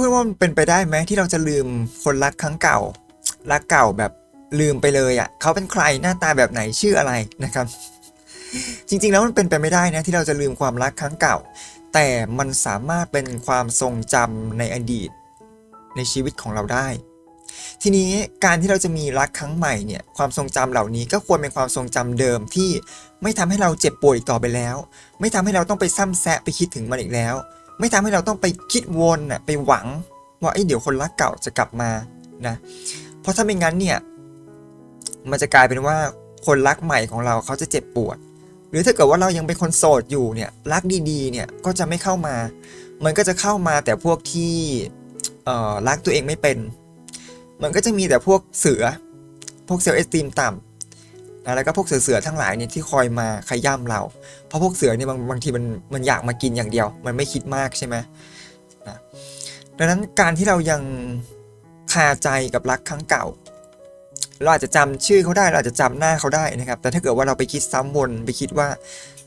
พื่อนๆว่ามันเป็นไปได้ไหมที่เราจะลืมคนรักครั้งเก่า รักเก่าแบบลืมไปเลยอะ่ะเขาเป็นใครหน้าตาแบบไหนชื่ออะไรนะครับ จริงๆแล้วมันเป็นไปไม่ได้นะที่เราจะลืมความรักครั้งเก่า แต่มันสามารถเป็นความทรงจำในอดีต ในชีวิตของเราได้ ทีนี้การที่เราจะมีรักครั้งใหม่เนี่ยความทรงจำเหล่านี้ก็ควรเป็นความทรงจำเดิมที่ไม่ทำให้เราเจ็บปวดอีกต่อไปแล้ว ไม่ทำให้เราต้องไปซ้ำแซะไปคิดถึงมันอีกแล้ว ไม่ทำให้เราต้องไปคิดวนน่ะไปหวัง ว่าไอ้เดี๋ยวคนรักเก่าจะกลับมานะเพราะถ้าไม่งั้นเนี่ยมันจะกลายเป็นว่าคนรักใหม่ของเราเขาจะเจ็บปวด หรือถ้าเกิดว่าเรายังเป็นคนโสดอยู่เนี่ยรักดีๆเนี่ยก็จะไม่เข้ามา มันก็จะเข้ามาแต่พวกที่เออรักตัวเองไม่เป็น มันก็จะมีแต่พวกเสือพวกเซลล์เอสตีมต่ำ แล้วก็พวกเสือๆทั้งหลายเนี่ยที่คอยมาขย่ำเรา เพราะพวกเสือเนี่ยบางบางทีมันมันอยากมากินอย่างเดียว มันไม่คิดมากใช่ไหมนะดังนั้นการที่เรายังคาใจกับรักครั้งเก่า เราอาจจะจำชื่อเขาได้เราอาจจะจำหน้าเขาได้นะครับ แต่ถ้าเกิดว่าเราไปคิดซ้ำวนไปคิดว่า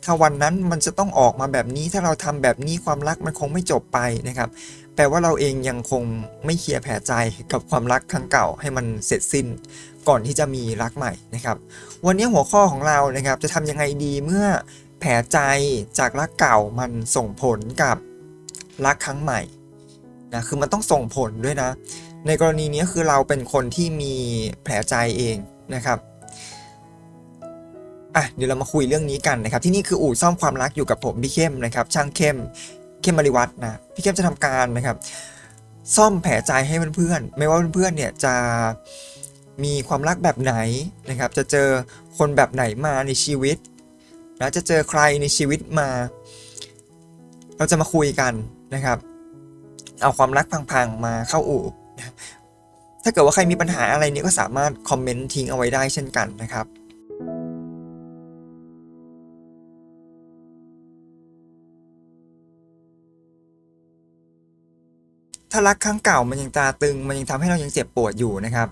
ถ้าวันนั้นมันจะต้องออกมาแบบนี้ ถ้าเราทำแบบนี้ความรักมันคงไม่จบไปนะครับ แปลว่าเราเองยังคงไม่เคลียร์แผลใจกับความรักครั้งเก่าให้มันเสร็จสิ้น ก่อนที่จะมีรักใหม่นะครับ วันนี้หัวข้อของเรานะครับจะทำยังไงดีเมื่อแผลใจจากรักเก่ามันส่งผลกับรักครั้งใหม่นะคือมันต้องส่งผลด้วยนะ ในกรณีนี้คือเราเป็นคนที่มีแผลใจเองนะครับอะเดี๋ยวเรามาคุยเรื่องนี้กันนะครับ ที่นี่คืออู่ซ่อมความรักอยู่กับผมพี่เข้มนะครับ ช่างเข้มเข้มมาริวัฒน์นะพี่เข้มจะทำการนะครับ ซ่อมแผลใจให้เพื่อนๆไม่ว่าเพื่อนๆเนี่ยจะ มีความรักแบบไหนนะครับ จะเจอคนแบบไหนมาในชีวิตนะจะเจอใครในชีวิตมา เราจะมาคุยกันนะครับ เอาความรักพังๆมาเข้าอู่นะถ้าเกิดว่าใครมีปัญหาอะไรเนี่ยก็สามารถคอมเมนต์ทิ้งเอาไว้ได้เช่นกันนะครับถ้ารักครั้งเก่ามันยังตาตึง มันยังทำให้เรายังเจ็บปวดอยู่นะครับ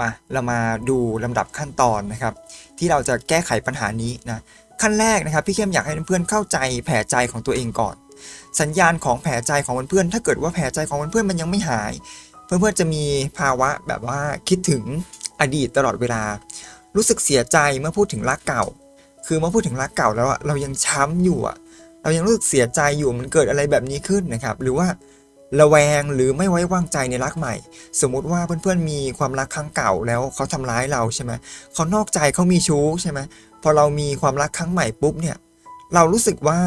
มาเรามาดูลำดับขั้นตอนนะครับ ที่เราจะแก้ไขปัญหานี้นะขั้นแรกนะครับ พี่เข้มอยากให้เพื่อนๆเข้าใจแผลใจของตัวเองก่อน สัญญาณของแผลใจของเพื่อนๆถ้าเกิดว่าแผลใจของเพื่อนๆมันยังไม่หาย เพื่อนๆจะมีภาวะแบบว่าคิดถึงอดีตตลอดเวลา รู้สึกเสียใจเมื่อพูดถึงรักเก่า คือเมื่อพูดถึงรักเก่าแล้วอะเรายังช้ำอยู่อะเรายังรู้สึกเสียใจอยู่มันเกิดอะไรแบบนี้ขึ้นนะครับ หรือว่า ระแวงหรือไม่ไว้วางใจในรักใหม่ สมมุติว่าเพื่อนๆมีความรักครั้งเก่าแล้วเขาทำร้ายเราใช่ไหมเขานอกใจเขามีชู้ใช่ไหมพอเรามีความรักครั้งใหม่ปุ๊บเนี่ยเรารู้สึกว่า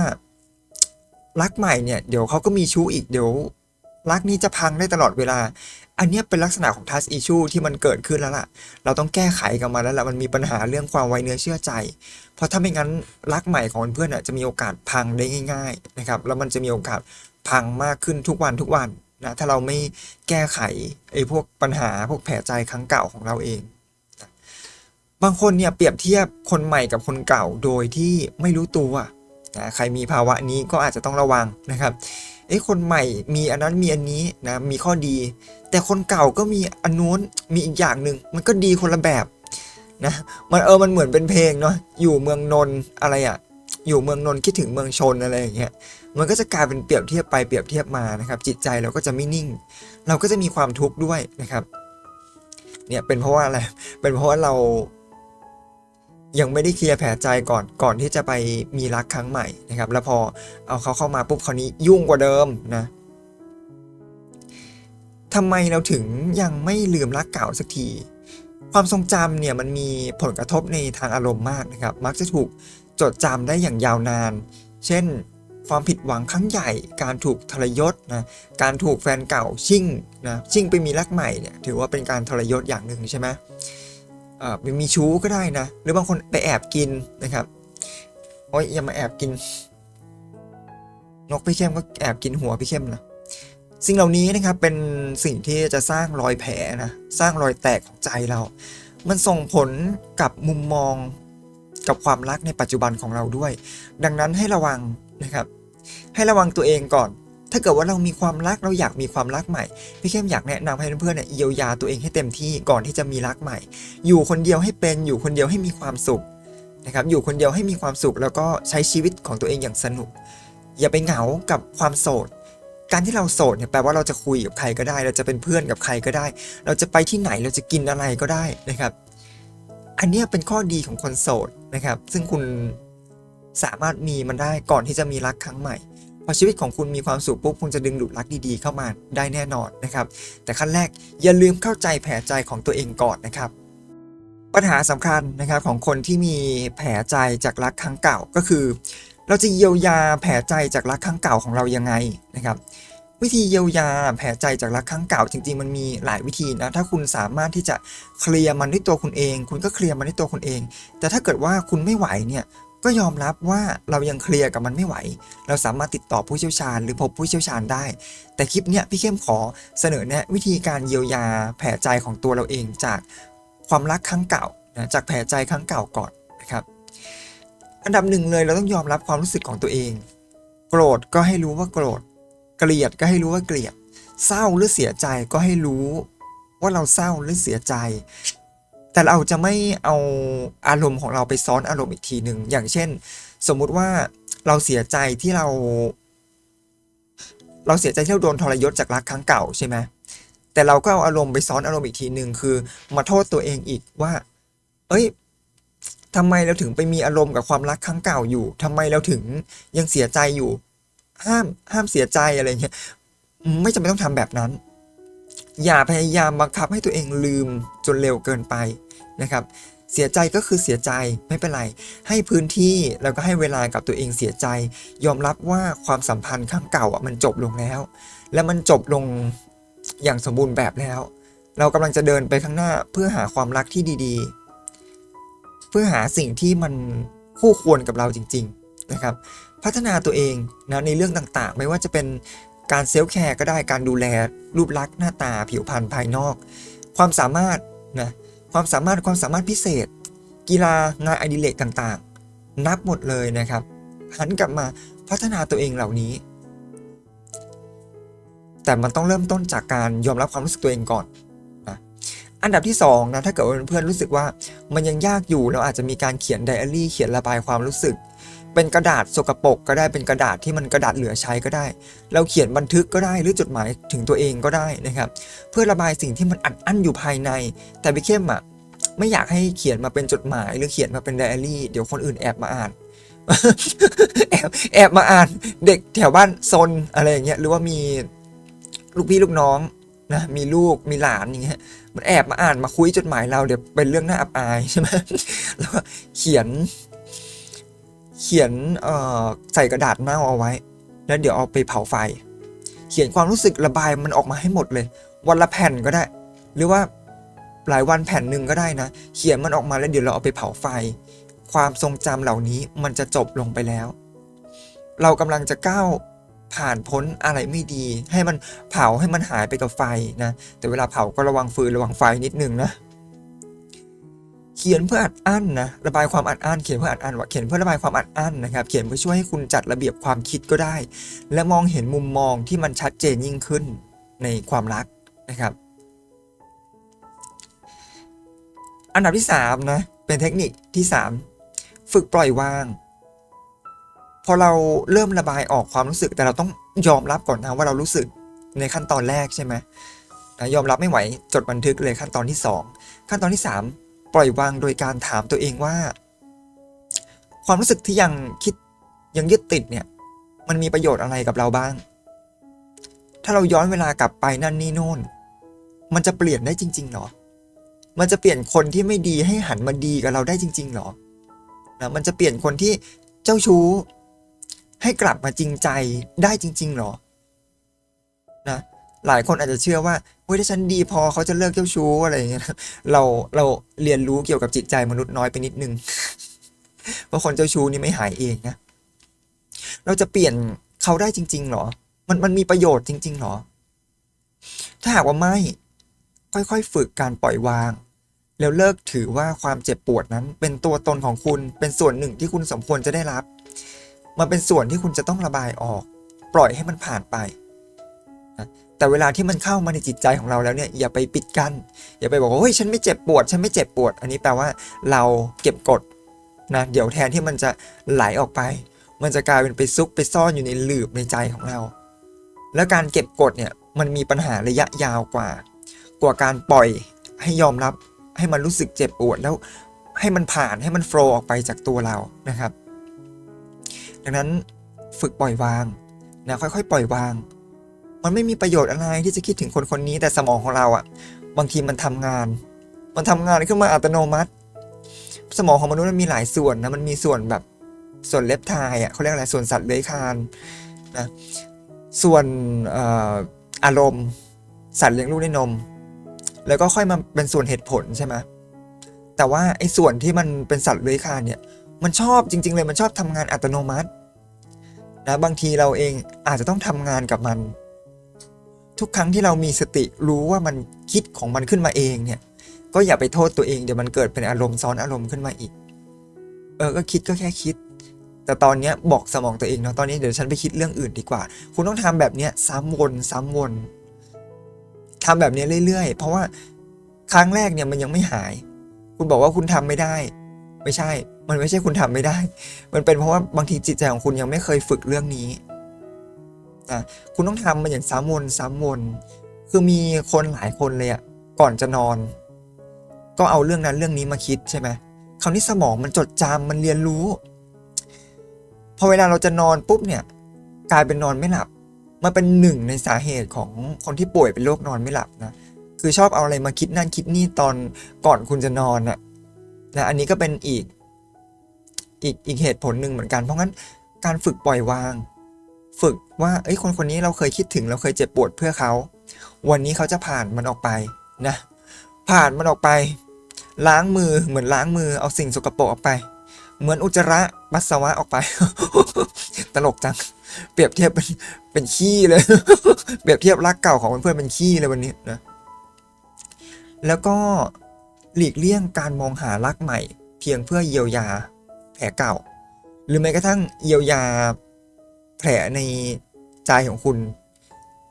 รักใหม่เนี่ยเดี๋ยวเขาก็มีชู้อีกเดี๋ยวรักนี้จะพังได้ตลอดเวลา อันนี้เป็นลักษณะของ trust issue ที่มันเกิดขึ้นแล้วล่ะ เราต้องแก้ไขกับมันแล้วล่ะมันมีปัญหาเรื่องความไว้เนื้อเชื่อใจ เพราะถ้าไม่งั้นรักใหม่ของเพื่อนๆอะจะมีโอกาสพังได้ง่าย ๆนะครับ แล้วมันจะมีโอกาส พังมากขึ้นทุกวันทุกวันนะถ้าเราไม่แก้ไขไอ้พวกปัญหาพวกแผลใจครั้งเก่าของเราเอง บางคนเนี่ยเปรียบเทียบคนใหม่กับคนเก่าโดยที่ไม่รู้ตัวนะใครมีภาวะนี้ก็อาจจะต้องระวังนะครับเอ้คนใหม่มีอันนั้นมีอันนี้นะมีข้อดี แต่คนเก่าก็มีอันนู้นมีอีกอย่างหนึ่งมันก็ดีคนละแบบนะมันเออมันเหมือนเป็นเพลงเนาะอยู่เมืองนนท์อะไรอะอยู่เมืองนนท์คิดถึงเมืองชนอะไรอย่างเงี้ย มันก็จะกลายเป็นเปรียบเทียบไปเปรียบเทียบมานะครับ จิตใจเราก็จะไม่นิ่ง เราก็จะมีความทุกข์ด้วยนะครับ เนี่ยเป็นเพราะว่าอะไรเป็นเพราะว่าเรายังไม่ได้เคลียร์แผลใจก่อนก่อนที่จะไปมีรักครั้งใหม่นะครับ แล้วพอเอาเขาเข้ามาปุ๊บคราวนี้ยุ่งกว่าเดิมนะทำไมเราถึงยังไม่ลืมรักเก่าสักที ความทรงจำเนี่ยมันมีผลกระทบในทางอารมณ์มากนะครับ มักจะถูกจดจำได้อย่างยาวนาน เช่น ความผิดหวังครั้งใหญ่ การถูกทรยศนะการถูกแฟนเก่าชิ่งนะชิ่งไปมีรักใหม่เนี่ยถือว่าเป็นการทรยศอย่างหนึ่งใช่ไหมเอ่อมีชู้ก็ได้นะ หรือบางคนไปแอบกินนะครับโอ้ยอย่ามาแอบกิน นกพี่เข้มก็แอบกินหัวพี่เข้มนะสิ่งเหล่านี้นะครับเป็นสิ่งที่จะสร้างรอยแผลนะสร้างรอยแตกของใจเรา มันส่งผลกับมุมมองกับความรักในปัจจุบันของเราด้วย ดังนั้นให้ระวังนะครับ ให้ระวังตัวเองก่อน ถ้าเกิดว่าเรามีความรักเราอยากมีความรักใหม่ พี่เข้มอยากแนะนำให้เพื่อนๆเนี่ยเยียวยาตัวเองให้เต็มที่ก่อนที่จะมีรักใหม่ อยู่คนเดียวให้เป็นอยู่คนเดียวให้มีความสุขนะครับอยู่คนเดียวให้มีความสุข แล้วก็ใช้ชีวิตของตัวเองอย่างสนุก อย่าไปเหงากับความโสดการที่เราโสดเนี่ยแปลว่าเราจะคุยกับใครก็ได้ เราจะเป็นเพื่อนกับใครก็ได้ เราจะไปที่ไหนเราจะกินอะไรก็ได้นะครับ อันนี้เป็นข้อดีของคนโสดนะครับ ซึ่งคุณ สามารถมีมันได้ก่อนที่จะมีรักครั้งใหม่พอชีวิตของคุณมีความสุขปุ๊บคุณจะดึงดูดรักดีๆ เข้ามาได้แน่นอนนะครับ แต่ขั้นแรกอย่าลืมเข้าใจแผลใจของตัวเองก่อนนะครับปัญหาสำคัญนะครับของคนที่มีแผลใจจากรักครั้งเก่าก็คือ เราจะเยียวยาแผลใจจากรักครั้งเก่าของเรายังไงนะครับ วิธีเยียวยาแผลใจจากรักครั้งเก่า จริง ๆ มันมีหลายวิธีนะถ้าคุณสามารถที่จะเคลียร์มันด้วยตัวคุณเอง คุณก็เคลียร์มันด้วยตัวคุณเอง แต่ถ้าเกิดว่าคุณไม่ไหวเนี่ย ก็ยอมรับว่าเรายังเคลียร์กับมันไม่ไหว เราสามารถติดต่อผู้เชี่ยวชาญ หรือพบผู้เชี่ยวชาญได้ แต่คลิปเนี้ยพี่เข้มขอเสนอแนะวิธีการเยียวยาแผลใจของตัวเราเองจากความรักครั้งเก่านะจากแผลใจครั้งเก่าก่อนนะครับ อันดับหนึ่งเลยเราต้องยอมรับความรู้สึกของตัวเอง โกรธก็ให้รู้ว่าโกรธ เกลียดก็ให้รู้ว่าเกลียด เศร้าหรือเสียใจก็ให้รู้ว่าเราเศร้าหรือเสียใจ แต่เราจะไม่เอาอารมณ์ของเราไปซ้อนอารมณ์อีกทีหนึ่งอย่างเช่น สมมุติว่าเราเสียใจที่เรา เราเสียใจที่เราโดนทรยศจากรักครั้งเก่าใช่ไหมแต่เราก็เอาอารมณ์ไปซ้อนอารมณ์อีกทีหนึ่งคือ มาโทษตัวเองอีกว่า เอ้ยทำไมเราถึงไปมีอารมณ์กับความรักครั้งเก่าอยู่ทำไมเราถึงยังเสียใจอยู่ ห้ามห้ามเสียใจอะไรเงี้ยไม่จำเป็นต้องทำแบบนั้น อย่าพยายามบังคับให้ตัวเองลืมจนเร็วเกินไปนะครับ เสียใจก็คือเสียใจไม่เป็นไร ให้พื้นที่แล้วก็ให้เวลากับตัวเองเสียใจ ยอมรับว่าความสัมพันธ์ครั้งเก่าอะมันจบลงแล้ว และมันจบลงอย่างสมบูรณ์แบบแล้ว เรากำลังจะเดินไปข้างหน้าเพื่อหาความรักที่ดี ๆ เพื่อหาสิ่งที่มันคู่ควรกับเราจริง ๆนะครับ พัฒนาตัวเองนะในเรื่องต่างๆ ไม่ว่าจะเป็น การเซลฟ์แคร์ก็ได้การดูแลรูปลักษณ์หน้าตาผิวพรรณภายนอก ความสามารถนะความสามารถความสามารถพิเศษ กีฬางานอดิเรกต่างๆ นับหมดเลยนะครับ หันกลับมาพัฒนาตัวเองเหล่านี้ แต่มันต้องเริ่มต้นจากการยอมรับความรู้สึกตัวเองก่อนนะอันดับที่2นะถ้าเกิดเพื่อนๆรู้สึกว่ามันยังยากอยู่เราอาจจะมีการเขียนไดอารี่เขียนระบายความรู้สึก เป็นกระดาษสกปรกก็ได้เป็นกระดาษที่มันกระดาษเหลือใช้ก็ได้ เราเขียนบันทึกก็ได้หรือจดหมายถึงตัวเองก็ได้นะครับ เพื่อระบายสิ่งที่มันอัดอั้นอยู่ภายใน แต่พี่เข้มอะไม่อยากให้เขียนมาเป็นจดหมายหรือเขียนมาเป็นไดอารี่เดี๋ยวคนอื่นแอบมาอ่านแอบแอบมาอ่านเด็กแถวบ้านซนอะไรอย่างเงี้ยหรือว่ามีลูกพี่ลูกน้องนะมีลูกมีหลานอย่างเงี้ยมันแอบมาอ่านมาคุยจดหมายเราเดี๋ยวเป็นเรื่องน่าอับอายใช่ไหมแล้วก็เขียน เขียนใส่กระดาษเน่าเอาไว้ แล้วเดี๋ยวเอาไปเผาไฟ เขียนความรู้สึกระบายมันออกมาให้หมดเลย วันละแผ่นก็ได้ หรือว่าหลายวันแผ่นหนึ่งก็ได้นะ เขียนมันออกมาแล้วเดี๋ยวเราเอาไปเผาไฟ ความทรงจำเหล่านี้มันจะจบลงไปแล้ว เรากำลังจะก้าวผ่านพ้นอะไรไม่ดี ให้มันเผาให้มันหายไปกับไฟนะ แต่เวลาเผาก็ระวังฟืนระวังไฟนิดนึงนะ เขียนเพื่ออัดอั้นนะ ระบายความอัดอั้น เขียนเพื่ออัดอั้นว่าเขียนเพื่อระบายความอัดอั้นนะครับ เขียนเพื่อช่วยให้คุณจัดระเบียบความคิดก็ได้ และมองเห็นมุมมองที่มันชัดเจนยิ่งขึ้นในความรักนะครับ อันดับที่3นะเป็นเทคนิคที่ 3 ฝึกปล่อยวาง พอเราเริ่มระบายออกความรู้สึก แต่เราต้องยอมรับก่อนนะว่าเรารู้สึกในขั้นตอนแรกใช่ไหมยอมรับไม่ไหวจดบันทึกเลยขั้นตอนที่ 2 ขั้นตอนที่ 3 ปล่อยวางโดยการถามตัวเองว่า ความรู้สึกที่ยังคิดยังยึดติดเนี่ย มันมีประโยชน์อะไรกับเราบ้าง ถ้าเราย้อนเวลากลับไปนั่นนี่โน่น มันจะเปลี่ยนได้จริงๆหรอ มันจะเปลี่ยนคนที่ไม่ดีให้หันมาดีกับเราได้จริงๆหรอนะมันจะเปลี่ยนคนที่เจ้าชู้ ให้กลับมาจริงใจได้จริงๆหรอนะ หลายคนอาจจะเชื่อว่าเฮ้ยถ้าฉันดีพอเขาจะเลิกเจ้าชู้อะไรอย่างเงี้ยเราเราเรียนรู้เกี่ยวกับจิตใจมนุษย์น้อยไปนิดนึงเพราะคนเจ้าชู้นี่ไม่หายเองนะเราจะเปลี่ยนเขาได้จริง ๆ หรอ มันมันมีประโยชน์จริง ๆ หรอ ถ้าหากว่าไม่ค่อยๆฝึกการปล่อยวาง แล้วเลิกถือว่าความเจ็บปวดนั้น เป็นตัวตนของคุณเป็นส่วนหนึ่งที่คุณสมควรจะได้รับ มันเป็นส่วนที่คุณจะต้องระบายออก ปล่อยให้มันผ่านไป แต่เวลาที่มันเข้ามาในจิตใจของเราแล้วเนี่ยอย่าไปปิดกัน้นอย่าไปบอกว่าเฮ้ยฉันไม่เจ็บปวด ฉันไม่เจ็บปวด อันนี้แปลว่าเราเก็บกดนะเดี๋ยวแทนที่มันจะไหลออกไป มันจะกลายเป็นไปซุกไปซ่อนอยู่ในหลืบในใจของเรา แล้วการเก็บกดเนี่ยมันมีปัญหาระยะยาวกว่า กว่าการปล่อยให้ยอมรับให้มันรู้สึกเจ็บปวดแล้วให้มันผ่านให้มันโฟล์ออกไปจากตัวเรานะครับ ดังนั้นฝึกปล่อยวางนะค่อยๆ ปล่อยวาง มันไม่มีประโยชน์อะไรที่จะคิดถึงคนคนนี้แต่สมองของเราอะ่ะ บางทีมันทำงาน มันทำงานขึ้นมาอัตโนมัติ สมองของมนุษย์มันมีหลายส่วนนะมันมีส่วนแบบส่วนเล็บทายอะเขาเรียกอะไรส่วนสัตว์เลื้อยคานนะส่วนออารมณ์ สัตว์เลี้ยงลูกด้วยนม แล้วก็ค่อยมาเป็นส่วนเหตุผลใช่ไหมแต่ว่าไอ้ส่วนที่มันเป็นสัตว์เลื้อยคานเนี่ย มันชอบจริง ๆ เลยมันชอบทำงานอัตโนมัตินะบางทีเราเองอาจจะต้องทำงานกับมัน ทุกครั้งที่เรามีสติรู้ว่ามันคิดของมันขึ้นมาเองเนี่ย ก็อย่าไปโทษตัวเองเดี๋ยวมันเกิดเป็นอารมณ์ซ้อนอารมณ์ขึ้นมาอีก เออก็คิดก็แค่คิด แต่ตอนนี้บอกสมองตัวเองเนาะตอนนี้เดี๋ยวฉันไปคิดเรื่องอื่นดีกว่า คุณต้องทำแบบเนี้ยซ้ำวนซ้ำวนทำแบบนี้เรื่อยๆ เพราะว่าครั้งแรกเนี่ยมันยังไม่หาย คุณบอกว่าคุณทำไม่ได้ ไม่ใช่ มันไม่ใช่คุณทำไม่ได้ มันเป็นเพราะว่าบางทีจิตใจของคุณยังไม่เคยฝึกเรื่องนี้ นะคุณต้องทำมันอย่างซ้ำวนซ้ำวนคือมีคนหลายคนเลยอะก่อนจะนอน ก็เอาเรื่องนั้นเรื่องนี้มาคิดใช่ไหมคราวนี้สมองมันจดจำมันเรียนรู้ พอเวลาเราจะนอนปุ๊บเนี่ย กลายเป็นนอนไม่หลับมันเป็นหนึ่งในสาเหตุของคนที่ป่วยเป็นโรคนอนไม่หลับนะคือชอบเอาอะไรมาคิดนั่นคิดนี่ตอนก่อนคุณจะนอนน่ะนะอันนี้ก็เป็นอีกอีกอีกเหตุผลหนึ่งเหมือนกัน เพราะงั้นการฝึกปล่อยวาง ฝึกว่าเอ้ยคนคนนี้เราเคยคิดถึงเราเคยเจ็บปวดเพื่อเขา วันนี้เขาจะผ่านมันออกไปนะ ผ่านมันออกไป ล้างมือเหมือนล้างมือเอาสิ่งสกปรกออกไป เหมือนอุจจาระปัสสาวะออกไป ตลกจัง เปรียบเทียบเป็นเป็นขี้เลย เปรียบเทียบรักเก่าของเพื่อนเป็นขี้เลยวันนี้นะ แล้วก็หลีกเลี่ยงการมองหารักใหม่ เพียงเพื่อเยียวยาแผลเก่า หรือแม้กระทั่งเยียวยา แผลในใจของคุณ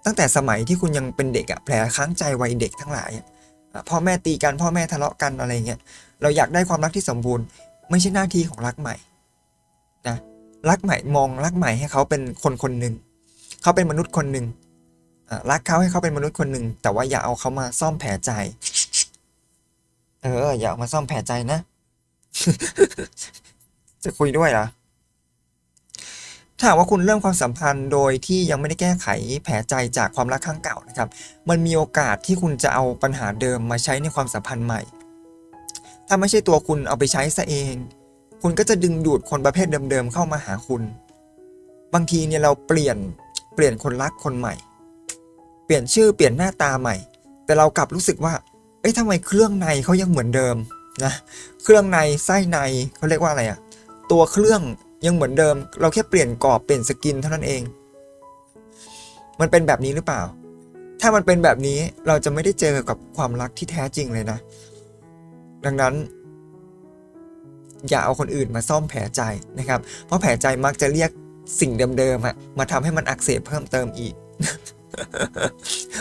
ตั้งแต่สมัยที่คุณยังเป็นเด็กอะแผลค้างใจวัยเด็กทั้งหลายพ่อแม่ตีกันพ่อแม่ทะเลาะกันอะไรเงี้ยเราอยากได้ความรักที่สมบูรณ์ ไม่ใช่หน้าที่ของรักใหม่นะรักใหม่มองรักใหม่ให้เขาเป็นคนคนหนึ่งเขาเป็นมนุษย์คนหนึ่งรักเขาให้เขาเป็นมนุษย์คนหนึ่งแต่ว่าอย่าเอาเขามาซ่อมแผลใจ เออ อย่าเอามาซ่อมแผลใจนะ จะคุยด้วยเหรอ ถ้าว่าคุณเริ่มความสัมพันธ์โดยที่ยังไม่ได้แก้ไขแผลใจจากความรักครั้งเก่านะครับ มันมีโอกาสที่คุณจะเอาปัญหาเดิมมาใช้ในความสัมพันธ์ใหม่ ถ้าไม่ใช่ตัวคุณเอาไปใช้ซะเอง คุณก็จะดึงดูดคนประเภทเดิมๆเข้ามาหาคุณ บางทีเนี่ยเราเปลี่ยนเปลี่ยนคนรักคนใหม่ เปลี่ยนชื่อเปลี่ยนหน้าตาใหม่ แต่เรากลับรู้สึกว่า เอ้ยทำไมเครื่องในเขายังเหมือนเดิมนะ เครื่องในไส้ในเขาเรียกว่าอะไรอะตัวเครื่อง ยังเหมือนเดิม เราแค่เปลี่ยนกรอบเปลี่ยนสกินเท่านั้นเอง มันเป็นแบบนี้หรือเปล่า ถ้ามันเป็นแบบนี้เราจะไม่ได้เจอกับความรักที่แท้จริงเลยนะ ดังนั้น อย่าเอาคนอื่นมาซ่อมแผลใจนะครับ เพราะแผลใจมักจะเรียกสิ่งเดิมๆมาทำให้มันอักเสบเพิ่มเติมอีก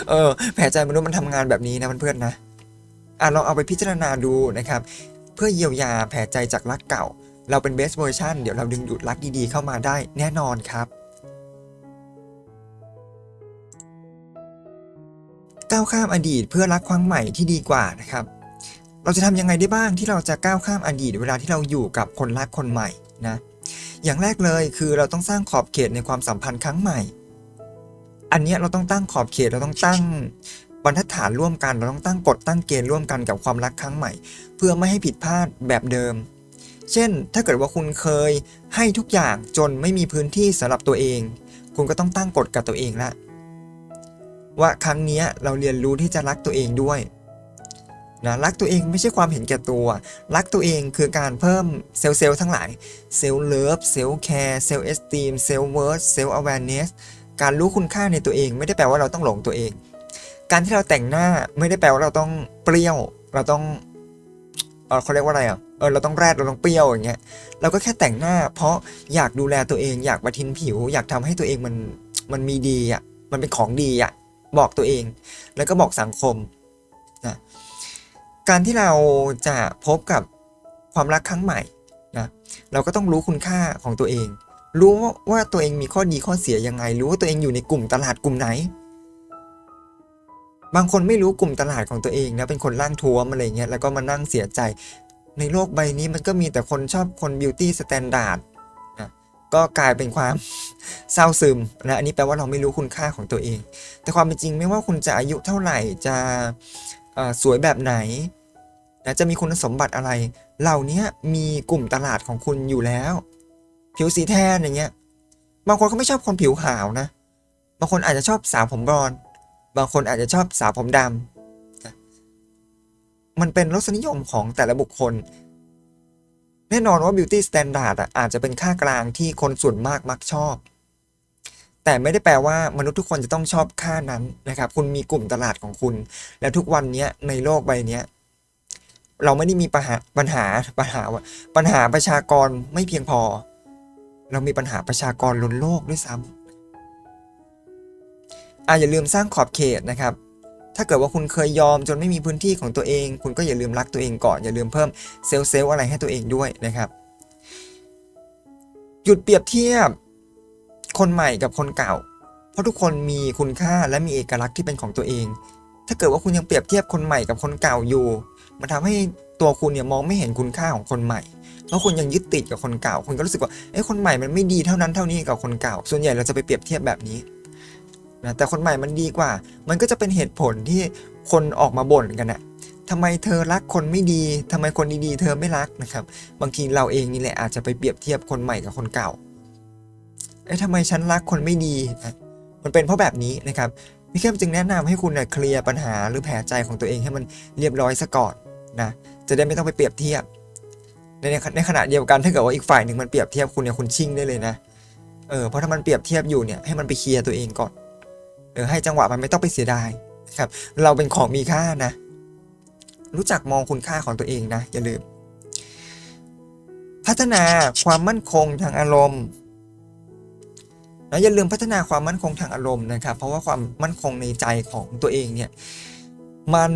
เออ แผลใจมนุษย์มันทำงานแบบนี้นะเพื่อนๆนะอะลองเอาไปพิจารณาดูนะครับ เพื่อเยียวยาแผลใจจากรักเก่า เราเป็นเบสเวอร์ชันเดี๋ยวเราดึงดูดรักดีๆเข้ามาได้แน่นอนครับ ก้าวข้ามอดีตเพื่อรักครั้งใหม่ที่ดีกว่านะครับ เราจะทำยังไงได้บ้างที่เราจะก้าวข้ามอดีตเวลาที่เราอยู่กับคนรักคนใหม่นะ อย่างแรกเลยคือเราต้องสร้างขอบเขตในความสัมพันธ์ครั้งใหม่ อันนี้เราต้องตั้งขอบเขตเราต้องตั้งบรรทัดฐานร่วมกันเราต้องตั้งกฎตั้งเกณฑ์ร่วมกันกับความรักครั้งใหม่ เพื่อไม่ให้ผิดพลาดแบบเดิม เช่น ถ้าเกิดว่าคุณเคยให้ทุกอย่างจนไม่มีพื้นที่สำหรับตัวเอง คุณก็ต้องตั้งกฎกับตัวเองละว่าครั้งนี้เราเรียนรู้ที่จะรักตัวเองด้วยนะรักตัวเองไม่ใช่ความเห็นแก่ตัว รักตัวเองคือการเพิ่มเซลล์เซลล์ทั้งหลายเซลล์เลิฟเซลล์แคร์เซลล์เอสตีมเซลล์เวิร์สเซลล์อเวเนสการรู้คุณค่าในตัวเอง ไม่ได้แปลว่าเราต้องหลงตัวเอง การที่เราแต่งหน้าไม่ได้แปลว่าเราต้องเปรี้ยว เราต้องเออเขาเรียกว่าอะไรอะ เออเราต้องแรดเราต้องเปรี้ยวอย่างเงี้ยเราก็แค่แต่งหน้า เพราะอยากดูแลตัวเองอยากประทินผิว อยากทำให้ตัวเองมันมันมีดีอะมันเป็นของดีอะบอกตัวเอง แล้วก็บอกสังคมนะการที่เราจะพบกับความรักครั้งใหม่นะเราก็ต้องรู้คุณค่าของตัวเอง รู้ว่าว่าตัวเองมีข้อดีข้อเสียยังไง รู้ว่าตัวเองอยู่ในกลุ่มตลาดกลุ่มไหน บางคนไม่รู้กลุ่มตลาดของตัวเองนะเป็นคนร่างท้วมอะไรเงี้ยแล้วก็มานั่งเสียใจ ในโลกใบนี้มันก็มีแต่คนชอบคนบิวตี้สแตนดาร์ดนะก็กลายเป็นความเศร้าซึมนะอันนี้แปลว่าเราไม่รู้คุณค่าของตัวเอง แต่ความเป็นจริงไม่ว่าคุณจะอายุเท่าไหร่จะสวยแบบไหนนะจะมีคุณสมบัติอะไร เหล่านี้มีกลุ่มตลาดของคุณอยู่แล้ว ผิวสีแทนอย่างเงี้ยบางคนเขาไม่ชอบคนผิวขาวนะ บางคนอาจจะชอบสาวผมบลอน บางคนอาจจะชอบสาวผมดำ มันเป็นรสนิยมของแต่ละบุคคล แน่นอนว่า beauty standard อะอาจจะเป็นค่ากลางที่คนส่วนมากมักชอบ แต่ไม่ได้แปลว่ามนุษย์ทุกคนจะต้องชอบค่านั้นนะครับ คุณมีกลุ่มตลาดของคุณ แล้วทุกวันนี้ในโลกใบนี้เราไม่ได้มีปัญหาปัญหาปัญหาว่าปัญหาประชากรไม่เพียงพอ เรามีปัญหาประชากรล้นโลกด้วยซ้ำอะอย่าลืมสร้างขอบเขตนะครับ ถ้าเกิดว่าคุณเคยยอมจนไม่มีพื้นที่ของตัวเอง คุณก็อย่าลืมรักตัวเองก่อน อย่าลืมเพิ่มเซลล์เซลล์อะไรให้ตัวเองด้วยนะครับหยุดเปรียบเทียบคนใหม่กับคนเก่า เพราะทุกคนมีคุณค่าและมีเอกลักษณ์ที่เป็นของตัวเอง ถ้าเกิดว่าคุณยังเปรียบเทียบคนใหม่กับคนเก่าอยู่ มันทำให้ตัวคุณเนี่ยมองไม่เห็นคุณค่าของคนใหม่เพราะคุณยังยึดติดกับคนเก่า คุณก็รู้สึกว่าเอ้คนใหม่มันไม่ดีเท่านั้นเท่านี้กับคนเก่า ส่วนใหญ่เราจะไปเปรียบเทียบแบบนี้ นะแต่คนใหม่มันดีกว่า มันก็จะเป็นเหตุผลที่คนออกมาบ่นกันนะทำไมเธอรักคนไม่ดีทำไมคนดีๆ เธอไม่รักนะครับ บางทีเราเองนี่แหละอาจจะไปเปรียบเทียบคนใหม่กับคนเก่าเอ้ยทำไมฉันรักคนไม่ดีนะมันเป็นเพราะแบบนี้นะครับพี่เข้มจึงแนะนำให้คุณเนี่ยเคลียร์ปัญหาหรือแผลใจของตัวเองให้มันเรียบร้อยซะก่อนนะจะได้ไม่ต้องไปเปรียบเทียบ ในในขณะเดียวกันถ้าเกิดว่าอีกฝ่ายหนึ่งมันเปรียบเทียบคุณเนี่ยคุณชิ่งได้เลยนะเออเพราะถ้ามันเปรียบเทียบอยู่เนี่ยให้มันไปเคลียร์ตัวเองก่อน ออให้จังหวะมันไม่ต้องไปเสียดายนะครับเราเป็นของมีค่านะ รู้จักมองคุณค่าของตัวเองนะ อย่าลืม พัฒนาความมั่นคงทางอารมณ์นะอย่าลืมพัฒนาความมั่นคงทางอารมณ์นะครับ เพราะว่าความมั่นคงในใจของตัวเองเนี่ยมัน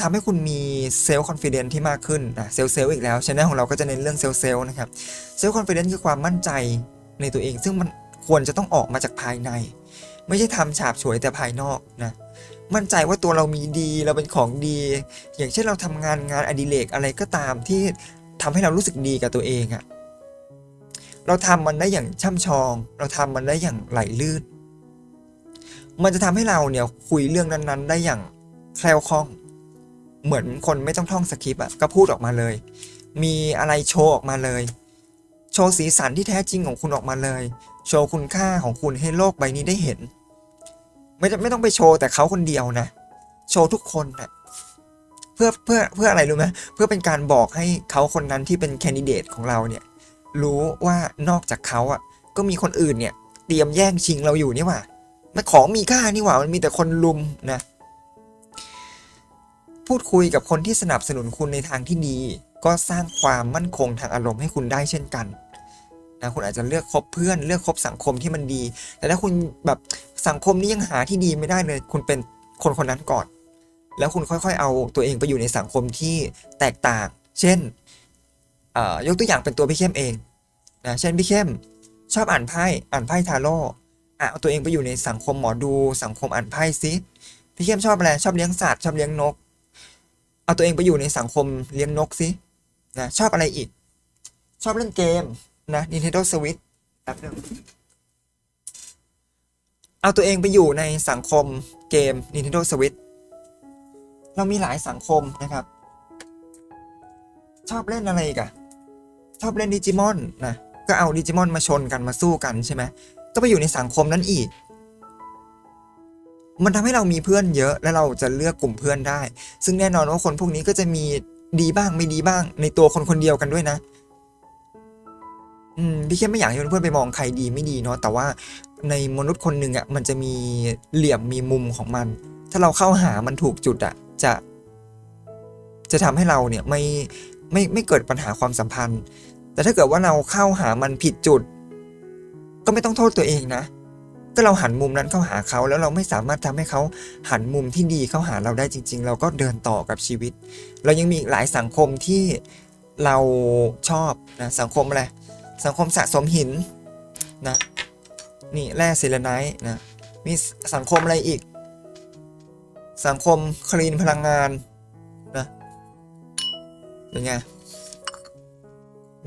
ทำให้คุณมีเซลล์คอนฟ idence ที่มากขึ้นนะเซลล์เซลล์อีกแล้วช anel ของเราก็จะเน้นเรื่องเซลล์เซลล์นะครับเซลล์คอนฟ idence คือความมั่นใจในตัวเอง ซึ่งมันควรจะต้องออกมาจากภายใน ไม่ใช่ทำฉาบฉวยแต่ภายนอกนะมั่นใจว่าตัวเรามีดีเราเป็นของดี อย่างเช่นเราทำงานงานอดิเรกอะไรก็ตามที่ทำให้เรารู้สึกดีกับตัวเองอะเราทำมันได้อย่างช่ำชอง เราทำมันได้อย่างไหลลื่น มันจะทำให้เราเนี่ยคุยเรื่องนั้น ๆ ได้อย่างแคล่วคล่อง เหมือนคนไม่ต้องท่องสคริปต์อะก็พูดออกมาเลย มีอะไรโชว์ออกมาเลย โชว์สีสันที่แท้จริงของคุณออกมาเลย โชว์คุณค่าของคุณให้โลกใบนี้ได้เห็น ไม่ไม่ต้องไปโชว์แต่เขาคนเดียวนะ โชว์ทุกคนนะเพื่อเพื่อเพื่ออะไรรู้ไหมเพื่อเป็นการบอกให้เขาคนนั้นที่เป็นแคนดิเดตของเราเนี่ย รู้ว่านอกจากเขาอะ ก็มีคนอื่นเนี่ย เตรียมแย่งชิงเราอยู่นี่หว่ามันของมีค่านี่หว่ามันมีแต่คนลุมนะ พูดคุยกับคนที่สนับสนุนคุณในทางที่ดี ก็สร้างความมั่นคงทางอารมณ์ให้คุณได้เช่นกัน นะคุณอาจจะเลือกคบเพื่อนเลือกคบสังคมที่มันดี แต่ถ้าคุณแบบสังคมนี้ยังหาที่ดีไม่ได้เลย คุณเป็นคนคนนั้นก่อน แล้วคุณค่อยๆ เอาตัวเองไปอยู่ในสังคมที่แตกต่าง เช่นยกตัวอย่างเป็นตัวพี่เข้มเองนะเช่นพี่เข้มชอบอ่านไพ่อ่านไพ่ทาโร่เอาตัวเองไปอยู่ในสังคมหมอดู สังคมอ่านไพ่ซิพี่เข้มชอบอะไรชอบเลี้ยงสัตว์ชอบเลี้ยงนก เอาตัวเองไปอยู่ในสังคมเลี้ยงนกซินะชอบอะไรอีก ชอบเล่นเกม นะ Nintendo Switch แป๊บนึงเอาตัวเองไปอยู่ในสังคมเกม Nintendo Switch เรามีหลายสังคมนะครับ ชอบเล่นอะไรกอะชอบเล่นดิจิมอนนะก็เอาดิจิมอนมาชนกันมาสู้กันใช่ไหมก็ไปอยู่ในสังคมนั้นอีก มันทำให้เรามีเพื่อนเยอะ และเราจะเลือกกลุ่มเพื่อนได้ ซึ่งแน่นอนว่าคนพวกนี้ก็จะมีดีบ้างไม่ดีบ้างในตัวคนคนเดียวกันด้วยนะ อืมพี่แค่ไม่อยากให้เพื่อนๆไปมองใครดีไม่ดีเนาะแต่ว่าในมนุษย์คนหนึ่งอะมันจะมีเหลี่ยมมีมุมของมัน ถ้าเราเข้าหามันถูกจุดอะจะ จะทำให้เราเนี่ยไม่ไม่ไม่เกิดปัญหาความสัมพันธ์ แต่ถ้าเกิดว่าเราเข้าหามันผิดจุด ก็ไม่ต้องโทษตัวเองนะ ก็เราหันมุมนั้นเข้าหาเขาแล้วเราไม่สามารถทำให้เขาหันมุมที่ดีเข้าหาเราได้จริง ๆ เราก็เดินต่อกับชีวิต เรายังมีหลายสังคมที่เราชอบนะสังคมอะไร สังคมสะสมหินนะนี่แร่เซเลไนท์นะมีสังคมอะไรอีก สังคมคลีนพลังงานนะเป็นไง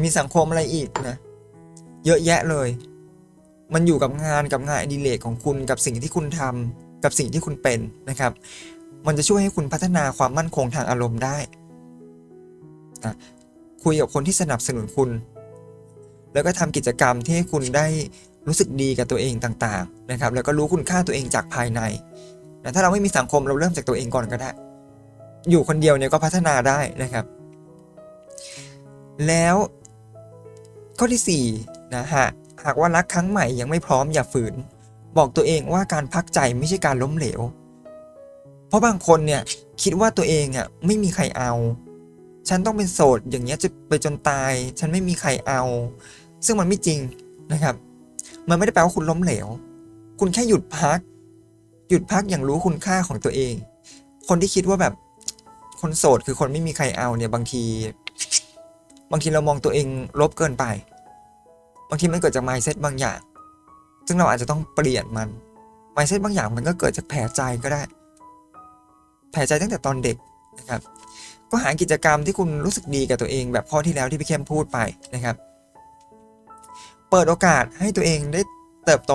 มีสังคมอะไรอีกนะเยอะแยะเลย มันอยู่กับงานกับงานอดิเรกของคุณกับสิ่งที่คุณทำกับสิ่งที่คุณเป็นนะครับ มันจะช่วยให้คุณพัฒนาความมั่นคงทางอารมณ์ได้นะคุยกับคนที่สนับสนุนคุณ แล้วก็ทำกิจกรรมที่ให้คุณได้รู้สึกดีกับตัวเองต่างๆนะครับ แล้วก็รู้คุณค่าตัวเองจากภายในนะถ้าเราไม่มีสังคมเราเริ่มจากตัวเองก่อนก็ได้ อยู่คนเดียวเนี่ยก็พัฒนาได้นะครับ แล้วข้อที่4นะฮะหากว่ารักครั้งใหม่ยังไม่พร้อมอย่าฝืน บอกตัวเองว่าการพักใจไม่ใช่การล้มเหลว เพราะบางคนเนี่ยคิดว่าตัวเองอะไม่มีใครเอา ฉันต้องเป็นโสดอย่างเงี้ยจะไปจนตาย ฉันไม่มีใครเอา ซึ่งมันไม่จริงนะครับ มันไม่ได้แปลว่าคุณล้มเหลว คุณแค่หยุดพัก หยุดพักอย่างรู้คุณค่าของตัวเอง คนที่คิดว่าแบบคนโสดคือคนไม่มีใครเอาเนี่ยบางที บางทีเรามองตัวเองลบเกินไป บางทีมันเกิดจาก mindset บางอย่าง ซึ่งเราอาจจะต้องเปลี่ยนมัน mindset บางอย่างมันก็เกิดจากแผลใจก็ได้ แผลใจตั้งแต่ตอนเด็กนะครับ ก็หากิจกรรมที่คุณรู้สึกดีกับตัวเองแบบข้อที่แล้วที่พี่เข้มพูดไปนะครับ ปิดโอกาสให้ตัวเองได้เติบโต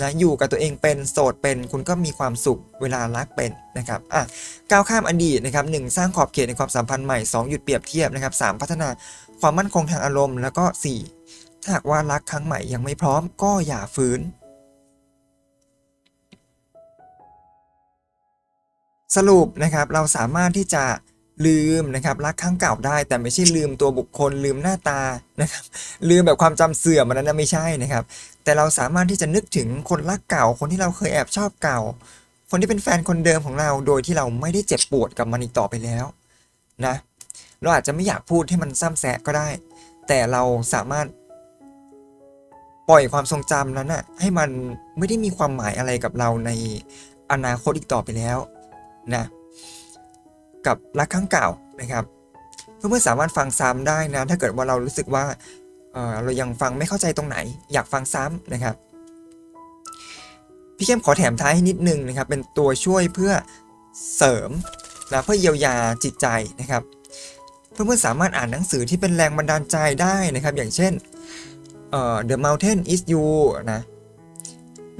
นะอยู่กับตัวเองเป็นโสดเป็น คุณก็มีความสุขเวลารักเป็นนะครับอะก้าวข้ามอดีตนะครับหนึ่งสร้างขอบเขตในความสัมพันธ์ใหม่ 2 หยุดเปรียบเทียบนะครับสามพัฒนาความมั่นคงทางอารมณ์ แล้วก็ 4 ถ้าหากว่ารักครั้งใหม่ยังไม่พร้อมก็อย่าฝืนสรุปนะครับเราสามารถที่จะ ลืมนะครับรักครั้งเก่าได้ แต่ไม่ใช่ลืมตัวบุคคลลืมหน้าตานะครับลืมแบบความจำเสื่อมอันนั้นไม่ใช่นะครับ แต่เราสามารถที่จะนึกถึงคนรักเก่า คนที่เราเคยแอบชอบเก่า คนที่เป็นแฟนคนเดิมของเราโดยที่เราไม่ได้เจ็บปวดกับมันอีกต่อไปแล้วนะเราอาจจะไม่อยากพูดให้มันซ้ำแซะก็ได้ แต่เราสามารถปล่อยความทรงจำนั้นนะให้มันไม่ได้มีความหมายอะไรกับเราในอนาคตอีกต่อไปแล้วนะ กับรักครั้งเก่านะครับเพื่อนๆสามารถฟังซ้ำได้นะถ้าเกิดว่าเรารู้สึกว่าเออเรายังฟังไม่เข้าใจตรงไหน อยากฟังซ้ำนะครับ พี่เข้มขอแถมท้ายให้นิดนึงนะครับ เป็นตัวช่วยเพื่อเสริมนะเพื่อเยียวยาจิตใจนะครับ เพื่อนๆสามารถอ่านหนังสือที่เป็นแรงบันดาลใจได้นะครับ อย่างเช่นเอ่อ The Mountain is You นะ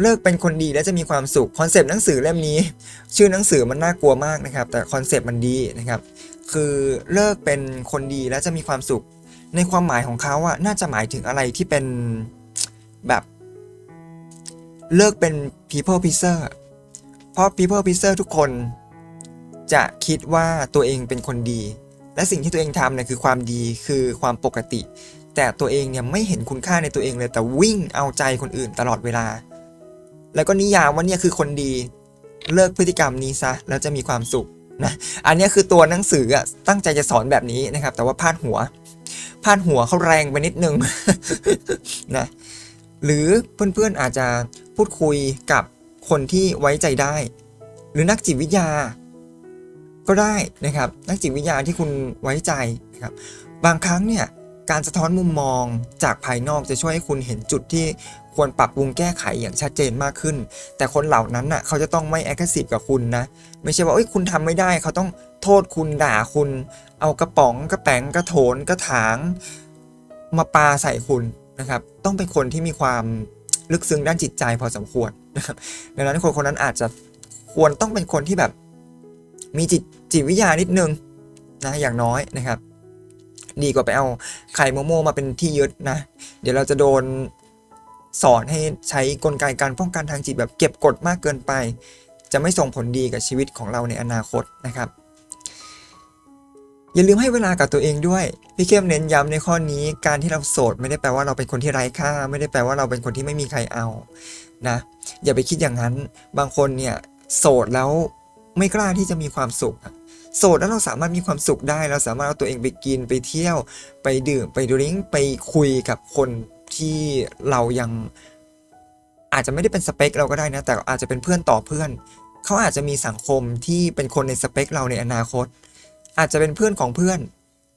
เลิกเป็นคนดีและจะมีความสุขคอนเซปต์หนังสือเล่มนี้ ชื่อหนังสือมันน่ากลัวมากนะครับ แต่คอนเซปต์มันดีนะครับ คือเลิกเป็นคนดีแล้วจะมีความสุข ในความหมายของเขาอะน่าจะหมายถึงอะไรที่เป็นแบบเลิกเป็น people pleaser เพราะ people pleaser ทุกคน จะคิดว่าตัวเองเป็นคนดี และสิ่งที่ตัวเองทำเนี่ยคือความดีคือความปกติ แต่ตัวเองเนี่ยไม่เห็นคุณค่าในตัวเองเลยแต่วิ่งเอาใจคนอื่นตลอดเวลา แล้วก็นิยามว่าเนี่ยคือคนดีเลิกพฤติกรรมนี้ซะแล้วจะมีความสุขนะอันนี้คือตัวหนังสืออะตั้งใจจะสอนแบบนี้นะครับ แต่ว่าพลาดหัวพลาดหัวเขาแรงไปนิดนึงนะหรือเพื่อนๆอาจจะพูดคุยกับคนที่ไว้ใจได้ หรือนักจิตวิทยา ก็ได้นะครับ นักจิตวิทยาที่คุณไว้ใจนะครับ บางครั้งเนี่ยการสะท้อนมุมมองจากภายนอกจะช่วยให้คุณเห็นจุดที่ ควรปรับปรุงแก้ไขอย่างชัดเจนมากขึ้น แต่คนเหล่านั้นน่ะเขาจะต้องไม่แอคทีฟกับคุณนะ ไม่ใช่ว่าเอ้ยคุณทำไม่ได้ เขาต้องโทษคุณด่าคุณ เอากระป๋องกระแป๋งกระโถนกระถาง มาปาใส่คุณนะครับ ต้องเป็นคนที่มีความลึกซึ้งด้านจิตใจพอสมควรนะครับดังนั้นคนคนนั้นอาจจะควรต้องเป็นคนที่แบบมีจิตจิตวิทยานิดนึงนะอย่างน้อยนะครับ ดีกว่าไปเอาไข่โมโมมาเป็นที่ยึดนะ เดี๋ยวเราจะโดน สอนให้ใช้กลไกการป้องกันทางจิตแบบเก็บกดมากเกินไป จะไม่ส่งผลดีกับชีวิตของเราในอนาคตนะครับ อย่าลืมให้เวลากับตัวเองด้วย พี่เข้มเน้นย้ำในข้อนี้การที่เราโสดไม่ได้แปลว่าเราเป็นคนที่ไร้ค่า ไม่ได้แปลว่าเราเป็นคนที่ไม่มีใครเอานะอย่าไปคิดอย่างนั้นบางคนเนี่ยโสดแล้วไม่กล้าที่จะมีความสุขโสดแล้วเราสามารถมีความสุขได้ เราสามารถเอาตัวเองไปกินไปเที่ยว ไปดื่มไปดริงไปคุยกับคน ที่เรายังอาจจะไม่ได้เป็นสเปคเราก็ได้นะ แต่อาจจะเป็นเพื่อนต่อเพื่อน เขาอาจจะมีสังคมที่เป็นคนในสเปคเราในอนาคต อาจจะเป็นเพื่อนของเพื่อน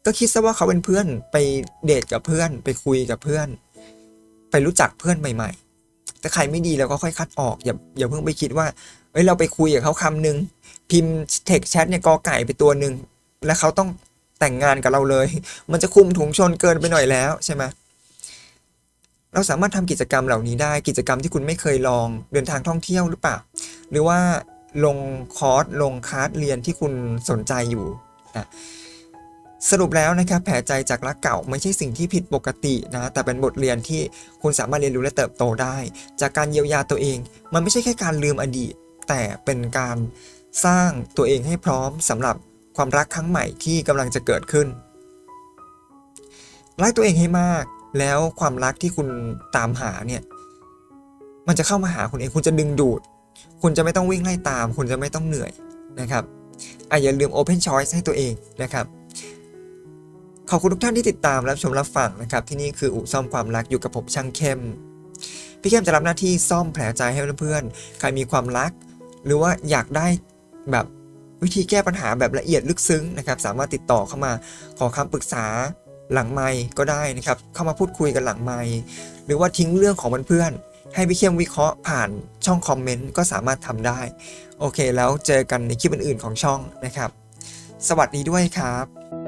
ก็คิดซะว่าเขาเป็นเพื่อนไปเดทกับเพื่อน ไปคุยกับเพื่อน ไปรู้จักเพื่อนใหม่ ๆ แต่ใครไม่ดีเราก็ค่อยคัดออก อย่าอย่าเพิ่งไปคิดว่าเอ้ยเราไปคุยกับเขาคำหนึ่งพิมพ์เท็กแชทเนี่ยกอไก่ไปตัวหนึ่งแล้วเขาต้องแต่งงานกับเราเลย มันจะคุมถุงชนเกินไปหน่อยแล้วใช่ไหม เราสามารถทำกิจกรรมเหล่านี้ได้กิจกรรมที่คุณไม่เคยลองเดินทางท่องเที่ยวหรือเปล่า หรือว่าลงคอร์สลงคลาสเรียนที่คุณสนใจอยู่นะสรุปแล้วนะครับแผลใจจากรักเก่าไม่ใช่สิ่งที่ผิดปกตินะแต่เป็นบทเรียนที่คุณสามารถเรียนรู้และเติบโตได้ จากการเยียวยาตัวเอง มันไม่ใช่แค่การลืมอดีต แต่เป็นการสร้างตัวเองให้พร้อมสำหรับความรักครั้งใหม่ที่กำลังจะเกิดขึ้นรักตัวเองให้มาก แล้วความรักที่คุณตามหาเนี่ย มันจะเข้ามาหาคุณเอง คุณจะดึงดูด คุณจะไม่ต้องวิ่งไล่ตาม คุณจะไม่ต้องเหนื่อยนะครับอะอย่าลืม Open Choice ให้ตัวเองนะครับ ขอบคุณทุกท่านที่ติดตามรับชมรับฟังนะครับ ที่นี่คืออู่ซ่อมความรักอยู่กับผมช่างเข้ม พี่เข้มจะรับหน้าที่ซ่อมแผลใจให้เพื่อนๆ ใครมีความรัก หรือว่าอยากได้แบบวิธีแก้ปัญหาแบบละเอียดลึกซึ้งนะครับ สามารถติดต่อเข้ามาขอคำปรึกษา หลังไมค์ก็ได้นะครับ เข้ามาพูดคุยกันหลังไมค์หรือว่าทิ้งเรื่องของเพื่อนๆให้พี่เข้มวิเคราะห์ผ่านช่องคอมเมนต์ก็สามารถทำได้ โอเค แล้วเจอกันในคลิปอื่นๆของช่องนะครับ สวัสดีด้วยครับ